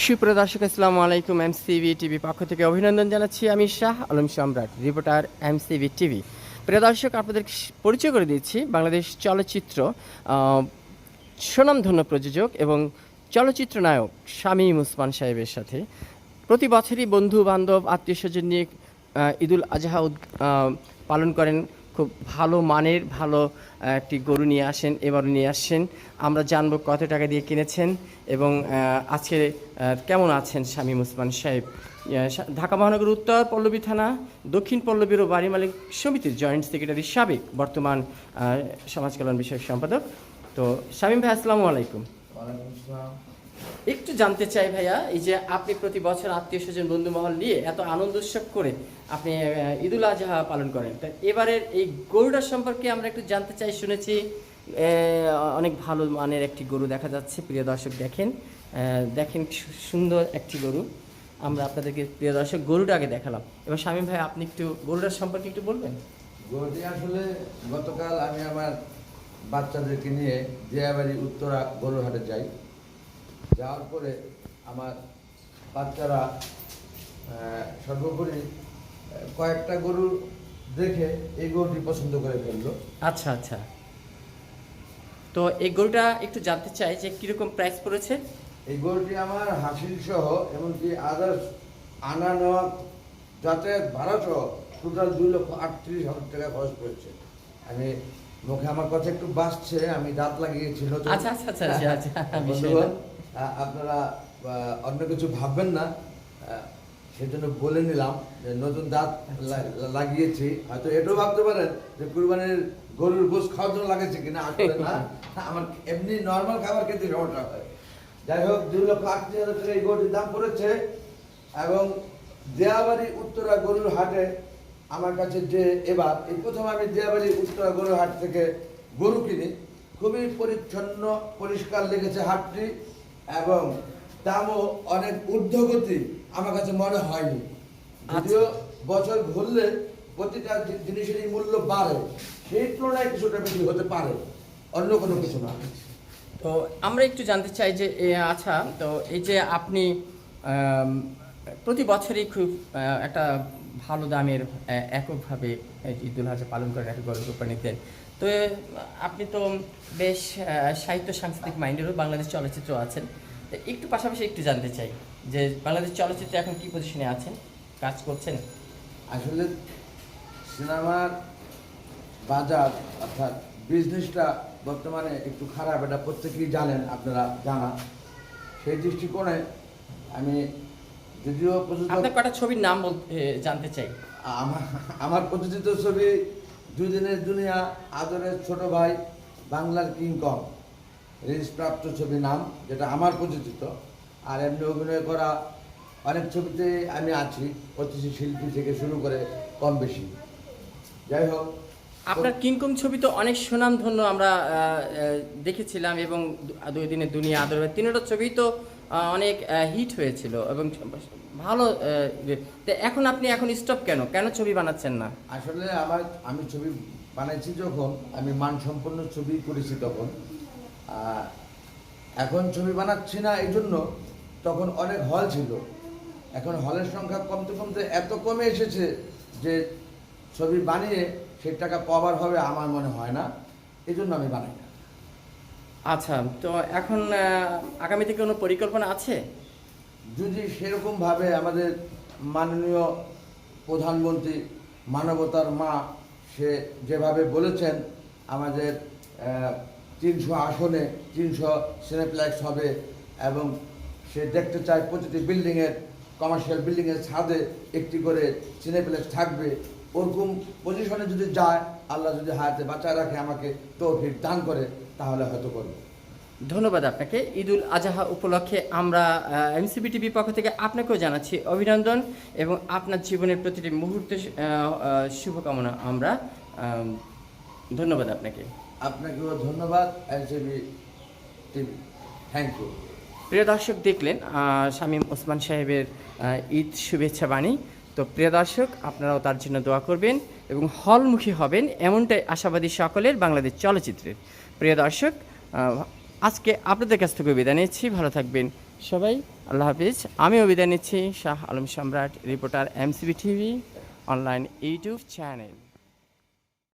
সুপ্রিয় দর্শক, আসসালামু আলাইকুম। এমসিবি টিভি পক্ষ থেকে অভিনন্দন জানাচ্ছি আমি Shah Alam Samrat, reporter MCB TV. প্রিয় দর্শক, আপনাদের পরিচয় করে দিচ্ছি, বাংলাদেশ চলচ্চিত্র সুনামধন্য প্রযোজক এবং চলচ্চিত্র নায়ক শামীম উসমান সাহেবের সাথে। প্রতি বছরই বন্ধু বান্ধব আত্মীয় স্বজন নিয়ে ঈদুল আজহা পালন করেন খুব ভালো মানের, ভালো একটি গরু নিয়ে আসেন, এবারও নিয়ে আসছেন। আমরা জানব কত টাকা দিয়ে কিনেছেন এবং আজকে কেমন আছেন শামীম উসমান সাহেব? ঢাকা মহানগর উত্তর পল্লবী থানা, দক্ষিণ পল্লবীর ও বাড়ি মালিক সমিতির জয়েন্ট সেক্রেটারি সাবেক বর্তমান সমাজ কল্যাণ বিষয়ক সম্পাদক। তো, শামীম ভাই, আসসালামু আলাইকুম। একটু জানতে চাই ভাইয়া, এই যে আপনি প্রতি বছর আত্মীয় স্বজন বন্ধু মহল নিয়ে এত আনন্দ উৎসব করে আপনি ঈদুল আজহা পালন করেন। তা এবারের এই গরুটার সম্পর্কে আমরা একটু জানতে চাই, শুনেছি অনেক ভালো মানের একটি গরু দেখা যাচ্ছে, প্রিয় দর্শক দেখেন। দেখেন সুন্দর একটি গরু। আমরা আপনাদেরকে, প্রিয় দর্শক, গরুটা আগে দেখালাম। এবার স্বামী ভাই, আপনি একটু গরুটার সম্পর্কে একটু বলবেন। গরুটি আসলে গতকাল আমি আমার বাচ্চাদেরকে নিয়ে জিয়াবাড়ি উত্তরা গরুহাটে যাই। যাওয়ার পরে আমার বাচ্চারা সর্বোপরি কয়েকটা গরু দেখে এই গরুটি পছন্দ করে ফেলল। আচ্ছা আচ্ছা। তো এই গরুটা একটু জানতে চাই যে কীরকম প্রাইস পড়েছে? এই গরুটি আমার হাসিল সহ এমনকি আদার্স আনা নেওয়া যাতায়াত ভাড়া সহ টোটাল দুই লক্ষ আটত্রিশ হাজার টাকা খরচ করেছে আমি মুখে আমার কথা একটু বাসছে আমি দাঁত লাগিয়েছি নতুন। আচ্ছা, আচ্ছা, আচ্ছা, আচ্ছা, আচ্ছা, আপনারা অন্য কিছু ভাববেন না। সেজন্য বলে নিলাম যে নতুন দাঁত লা- লাগিয়েছি। হয়তো এটাও ভাবতে পারেন যে কুরবানির গরুর গোস খাওয়ার জন্য লাগাইছে কিনা আসলে না। আমার এমনি নর্মাল খাবার খেতে সমস্যা হয়। যাই হোক দুই লক্ষ আটত্রিশ হাজার টাকা এই গরুটির দাম পড়েছে এবং দেয়াবাড়ি উত্তরা গরুর হাটে আমার কাছে যে এবার এই প্রথম আমি দেয়াবাড়ি উত্তরা গরুর হাট থেকে গরু কিনি। খুবই পরিচ্ছন্ন পরিষ্কার লেগেছে হাটটি। এবং দামও অনেক ঊর্ধ্বগতি আমার কাছে মনে হয়নি। যদিও বছর ঘুরলে প্রতিটা জিনিসেরই মূল্য বাড়ে সেই তুলনায় কিছুটা বেশি হতে পারে অন্য কোনো কিছু না। তো আমরা একটু জানতে চাই যে আচ্ছা তো এই যে আপনি প্রতি বছরই খুব একটা ভালো দামের এককভাবে ঈদুল আজহা পালন করেন একটা গরু কোরবানি দেন তো আপনি তো বেশ সাহিত্য সাংস্কৃতিক মাইন্ডেরও বাংলাদেশ চলচ্চিত্র আছেন। তো একটু পাশাপাশি একটু জানতে চাই যে বাংলাদেশ চলচ্চিত্রে এখন কি পজিশনে আছেন? কাজ করছেন? আসলে সিনেমার বাজার অর্থাৎ বিজনেসটা বর্তমানে একটু খারাপ এটা প্রত্যেকেই জানেন আপনারা জানা। সেই দৃষ্টিকোণে আমি যদিও প্রযোজক আপনার কটা ছবির নাম বলতে জানতে চাই। আমার আমার প্রযোজিত ছবি দুই দিনের দুনিয়া, আদরের ছোট ভাই, বাংলার কিংকং রিলিজপ্রাপ্ত ছবি নাম, যেটা আমার প্রযোজিত আর এমনি অভিনয় করা অনেক ছবিতে আমি আছি, অতিথি শিল্পী থেকে শুরু করে কম বেশি। যাই হোক, আপনার কিংকং ছবি তো অনেক সুনামধন্য আমরা দেখেছিলাম এবং দুই দিনের দুনিয়া আদর তিনটা ছবি তো অনেক হিট হয়েছিল এবং ভালো। এখন আপনি এখন স্টপ কেন? কেন ছবি বানাচ্ছেন না? আসলে আমার, আমি ছবি বানাইছি যখন, আমি মানসম্পন্ন ছবি করেছি তখন এখন ছবি বানাচ্ছি না এই জন্য তখন অনেক হল ছিল। এখন হলের সংখ্যা কমতে কমতে এত কমে এসেছে যে ছবি বানিয়ে সেই টাকা পাওয়ার হবে আমার মনে হয় না। এই জন্য আমি বানাই আচ্ছা তো এখন আগামীতে কোনো পরিকল্পনা আছে? যদি সেরকমভাবে আমাদের মাননীয় প্রধানমন্ত্রী মানবতার মা, সে যেভাবে বলেছেন, আমাদের তিনশো আসনে তিনশো সিনেপ্লেক্স হবে এবং সে দেখতে চায় প্রতিটি বিল্ডিংয়ের কমার্শিয়াল বিল্ডিংয়ের ছাদে একটি করে সিনেপ্লেক্স থাকবে। ওরকম পজিশনে যদি যায়, আল্লাহ যদি হাতে বাঁচায় রাখে, আমাকে তো তৌফিক দান করে। তাহলে হয়তো করবে। ধন্যবাদ আপনাকে। ঈদুল আজহা উপলক্ষে আমরা এমসিবি টিভি পক্ষ থেকে আপনাকেও জানাচ্ছি অভিনন্দন এবং আপনার জীবনের প্রতিটি মুহূর্তে শুভকামনা আমরা ধন্যবাদ আপনাকে। আপনাকেও ধন্যবাদ এলসিবি টিভি থ্যাংক ইউ প্রিয় দর্শক দেখলেন শামীম ওসমান সাহেবের ঈদ শুভেচ্ছা বাণী। তো প্রিয় দর্শক আপনারাও তার জন্য দোয়া করবেন এবং হলমুখী হবেন এমনটাই আশাবাদী সকলের বাংলাদেশ চলচ্চিত্রের। প্রিয় দর্শক আজকে আপনাদের কাছ থেকে বিদায় নিচ্ছি। ভালো থাকবেন সবাই। আল্লাহ হাফিজ। আমিও বিদায় নিচ্ছি। Shah Alam Samrat, reporter MCB TV, online YouTube channel.